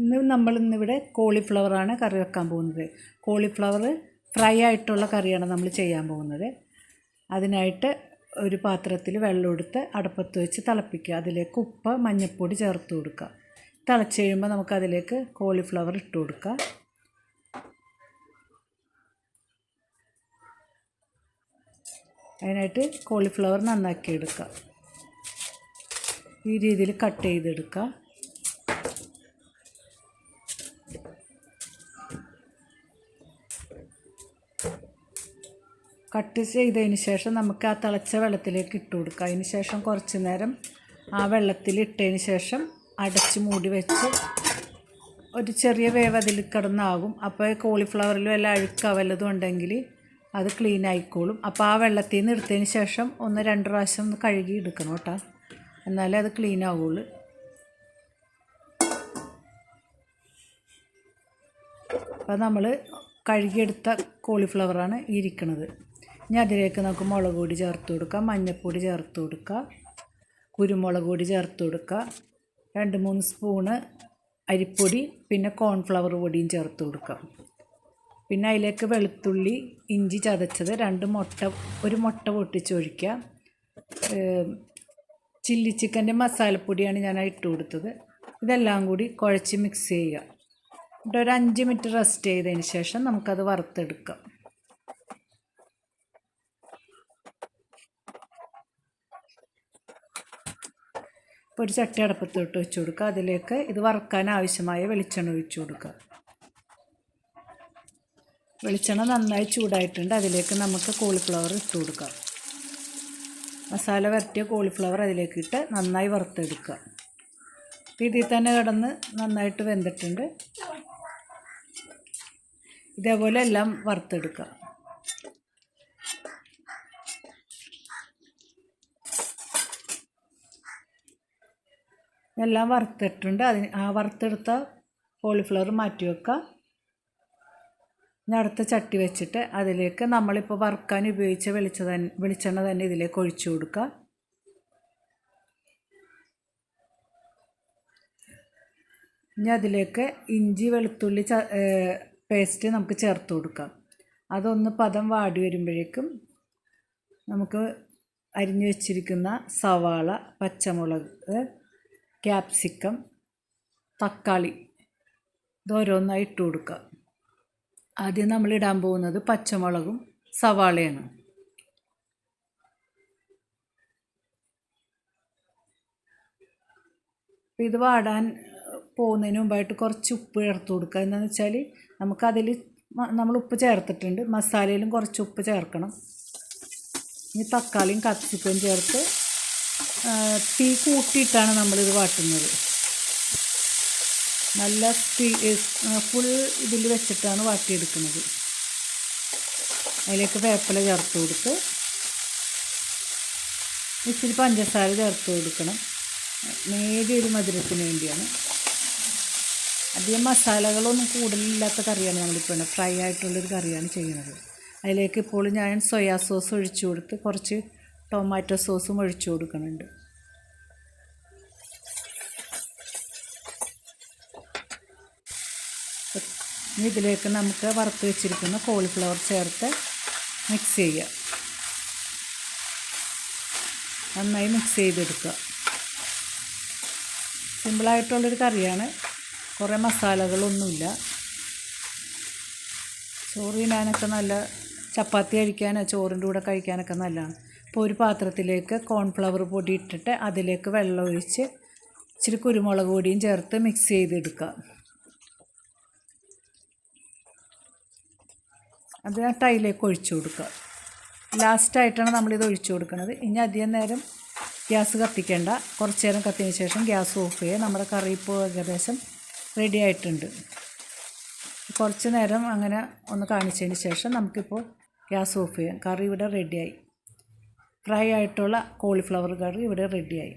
ഇന്ന് നമ്മൾ ഇന്നിവിടെ കോളിഫ്ലവറാണ് കറി വെക്കാൻ പോകുന്നത്. കോളിഫ്ലവർ ഫ്രൈ ആയിട്ടുള്ള കറിയാണ് നമ്മൾ ചെയ്യാൻ പോകുന്നത്. അതിനായിട്ട് ഒരു പാത്രത്തിൽ വെള്ളം എടുത്ത് അടുപ്പത്ത് വെച്ച് തിളപ്പിക്കുക. അതിലേക്ക് ഉപ്പ് മഞ്ഞൾപ്പൊടി ചേർത്ത് കൊടുക്കുക. തിളച്ച് കഴിയുമ്പോൾ നമുക്കതിലേക്ക് കോളിഫ്ലവർ ഇട്ട് കൊടുക്കുക. അതിനായിട്ട് കോളിഫ്ലവർ നന്നാക്കി എടുക്കുക ഈ രീതിയിൽ കട്ട് ചെയ്തെടുക്കുക. കട്ട് ചെയ്തതിന് ശേഷം നമുക്ക് ആ തിളച്ച വെള്ളത്തിലേക്ക് ഇട്ട് കൊടുക്കുക അതിന് ശേഷം കുറച്ച് നേരം ആ വെള്ളത്തിൽ ഇട്ടതിന് ശേഷം അടച്ച് മൂടി വെച്ച് ഒരു ചെറിയ വേവ് അതിൽ കിടന്നാകും. അപ്പോൾ കോളിഫ്ലവറിലും വല്ല അഴുക്ക വല്ലതും ഉണ്ടെങ്കിൽ അത് ക്ലീൻ ആയിക്കോളും. അപ്പോൾ ആ വെള്ളത്തിൽ നിന്ന് എടുത്തതിന് ശേഷം ഒന്ന് രണ്ട് പ്രാവശ്യം ഒന്ന് കഴുകി എടുക്കണം കേട്ടോ. എന്നാലേ അത് ക്ലീൻ ആവുള്ളൂ. അപ്പോൾ നമ്മൾ കഴുകിയെടുത്ത കോളിഫ്ലവറാണ് ഇരിക്കുന്നത് ഇനി അതിലേക്ക് നമുക്ക് മുളക് പൊടി ചേർത്ത് കൊടുക്കാം മഞ്ഞൾപ്പൊടി ചേർത്ത് കൊടുക്കുക കുരുമുളക് പൊടി ചേർത്ത് കൊടുക്കുക രണ്ട് മൂന്ന് സ്പൂണ് അരിപ്പൊടി പിന്നെ കോൺഫ്ലവർ പൊടിയും ചേർത്ത് കൊടുക്കാം. പിന്നെ അതിലേക്ക് വെളുത്തുള്ളി ഇഞ്ചി ചതച്ചത് രണ്ട് മുട്ട ഒരു മുട്ട പൊട്ടിച്ചൊഴിക്കുക ചില്ലി ചിക്കന്റെ മസാലപ്പൊടിയാണ് ഞാൻ ഇട്ട് കൊടുത്തത്. ഇതെല്ലാം കൂടി കുഴച്ച് മിക്സ് ചെയ്യുക. എന്നിട്ട് ഒരു അഞ്ച് മിനിറ്റ് റെസ്റ്റ് ചെയ്തതിന് ശേഷം നമുക്കത് വറുത്തെടുക്കാം. ഇപ്പോൾ ഒരു ചട്ടി അടപ്പത്തോട്ട് വെച്ച് കൊടുക്കുക. അതിലേക്ക് ഇത് വറുക്കാൻ ആവശ്യമായ വെളിച്ചെണ്ണ ഒഴിച്ച് കൊടുക്കുക. വെളിച്ചെണ്ണ നന്നായി ചൂടായിട്ടുണ്ട്. അതിലേക്ക് നമുക്ക് കോളിഫ്ലവർ ഇട്ട് കൊടുക്കാം. മസാല വരട്ടിയ കോളിഫ്ലവർ അതിലേക്ക് ഇട്ട് നന്നായി വറുത്തെടുക്കുക. ഇതിൽ തന്നെ കിടന്ന് നന്നായിട്ട് വെന്തിട്ടുണ്ട്. ഇതേപോലെ എല്ലാം വറുത്തെടുക്കുക. എല്ലാം വറുത്തിട്ടുണ്ട്. അതിന് ആ വറുത്തെടുത്ത കോളിഫ്ലവർ മാറ്റി വെക്കുക ഇനി അടുത്ത ചട്ടി വെച്ചിട്ട് അതിലേക്ക് നമ്മളിപ്പോൾ വറുക്കാൻ ഉപയോഗിച്ച വെളിച്ച തന്നെ വെളിച്ചെണ്ണ തന്നെ ഇതിലേക്ക് ഒഴിച്ചു കൊടുക്കുക ഇനി അതിലേക്ക് ഇഞ്ചി വെളുത്തുള്ളി ച പേസ്റ്റ് നമുക്ക് ചേർത്ത് കൊടുക്കാം. അതൊന്ന് പദം വാടി വരുമ്പോഴേക്കും നമുക്ക് അരിഞ്ഞു വെച്ചിരിക്കുന്ന സവാള പച്ചമുളക് ക്യാപ്സിക്കം തക്കാളി ഇതോരോന്നായി ഇട്ട് കൊടുക്കുക. ആദ്യം നമ്മൾ ഇടാൻ പോകുന്നത് പച്ചമുളകും സവാളയാണ്. ഇത് വാടാൻ പോകുന്നതിന് മുമ്പായിട്ട് കുറച്ച് ഉപ്പ് ചേർത്ത് കൊടുക്കുക. എന്താണെന്ന് വെച്ചാൽ നമുക്കതിൽ നമ്മൾ ഉപ്പ് ചേർത്തിട്ടുണ്ട്. മസാലയിലും കുറച്ച് ഉപ്പ് ചേർക്കണം. ഇനി തക്കാളിയും കത്തിക്കയും ചേർത്ത് തീ കൂട്ടിയിട്ടാണ് നമ്മളിത് വാട്ടുന്നത്. നല്ല തീ ഫുൾ ഇതിൽ വെച്ചിട്ടാണ് വാട്ടിയെടുക്കുന്നത്. അതിലേക്ക് വേപ്പില ചേർത്ത് കൊടുത്ത് ഇച്ചിരി പഞ്ചസാര ചേർത്ത് കൊടുക്കണം. നേരിയൊരു മധുരത്തിന് വേണ്ടിയാണ്. അധികം മസാലകളൊന്നും കൂടുതലില്ലാത്ത കറിയാണ് നമ്മളിപ്പോൾ ഫ്രൈ ആയിട്ടുള്ളൊരു കറിയാണ് ചെയ്യുന്നത്. അതിലേക്ക് ഇപ്പോൾ ഞാൻ സോയാ സോസ് ഒഴിച്ചു കൊടുത്ത് കുറച്ച് ടൊമാറ്റോ സോസും ഒഴിച്ചു കൊടുക്കുന്നുണ്ട്. ഇതിലേക്ക് നമുക്ക് വറുത്ത് വെച്ചിരിക്കുന്ന കോളിഫ്ലവർ ചേർത്ത് മിക്സ് ചെയ്യുക. നന്നായി മിക്സ് ചെയ്തെടുക്കുക. സിമ്പിളായിട്ടുള്ളൊരു കറിയാണ്. കുറേ മസാലകളൊന്നുമില്ല. ചോറ് തിന്നാനൊക്കെ നല്ല ചപ്പാത്തി കഴിക്കാനോ ചോറിന്റെ കൂടെ കഴിക്കാനൊക്കെ നല്ലതാണ്. ഇപ്പോൾ ഒരു പാത്രത്തിലേക്ക് കോൺഫ്ലവർ പൊടി ഇട്ടിട്ട് അതിലേക്ക് വെള്ളം ഒഴിച്ച് ഇച്ചിരി കുരുമുളക് പൊടിയും ചേർത്ത് മിക്സ് ചെയ്തെടുക്കുക. അത് ആ ടൈലേക്ക് ഒഴിച്ചു കൊടുക്കുക. ലാസ്റ്റായിട്ടാണ് നമ്മളിത് ഒഴിച്ചു കൊടുക്കുന്നത്. ഇനി അധികം നേരം ഗ്യാസ് കത്തിക്കേണ്ട. കുറച്ച് നേരം കത്തിയതിന് ശേഷം ഗ്യാസ് ഓഫ് ചെയ്യുക. നമ്മുടെ കറി ഇപ്പോൾ ഏകദേശം റെഡി ആയിട്ടുണ്ട്. കുറച്ച് നേരം അങ്ങനെ ഒന്ന് കാണിച്ചതിന് ശേഷം നമുക്കിപ്പോൾ ഗ്യാസ് ഓഫ് ചെയ്യാം. കറി ഇവിടെ റെഡിയായി ഫ്രൈ ആയിട്ടുള്ള കോളിഫ്ലവർ കറി ഇവിടെ റെഡിയായി